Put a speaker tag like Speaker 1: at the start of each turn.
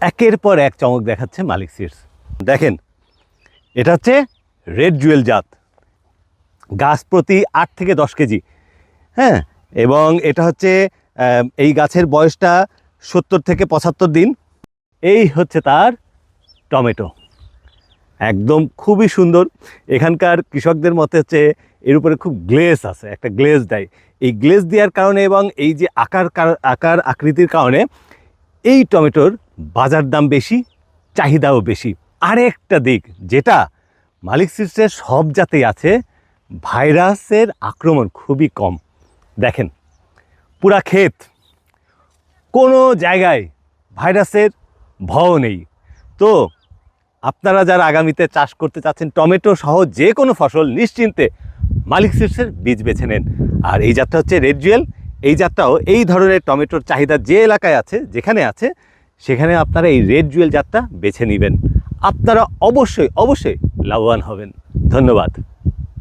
Speaker 1: একের পর এক চমক দেখাচ্ছে মালিক সিডস দেখেন, এটা হচ্ছে রেড জুয়েল জাত। গাছ প্রতি আট থেকে দশ কেজি। হ্যাঁ এবং এটা হচ্ছে এই গাছের বয়সটা সত্তর থেকে পঁচাত্তর দিন। এই হচ্ছে তার টমেটো। একদম খুবই সুন্দর। এখানকার কৃষকদের মতে হচ্ছে, এর উপরে খুব গ্লেজ আছে, একটা গ্লেজ দেয়। এই গ্লেজ দেওয়ার কারণে এবং এই যে আকার কার- আকার আকৃতির কারণে এই টমেটোর বাজার দাম বেশি, চাহিদাও বেশি। আরেকটা দিক, যেটা মালিক সিস্টের সব জাতেই আছে, ভাইরাসের আক্রমণ খুবই কম। দেখেন, পুরা ক্ষেত, কোনো জায়গায় ভাইরাসের ভয় নেই। তো আপনারা যারা আগামীতে চাষ করতে চাচ্ছেন, টমেটো সহ যে কোনো ফসল, নিশ্চিন্তে মালিক সিডসের বীজ বেছে নেন। আর এই জাতটা হচ্ছে রেড জুয়েল। এই জাতটাও এই ধরনের টমেটোর চাহিদা যে এলাকায় আছে, যেখানে আছে সেখানে আপনারা এই রেড জুয়েল জাতটা বেছে নেবেন। আপনারা অবশ্যই অবশ্যই লাভবান হবেন। ধন্যবাদ।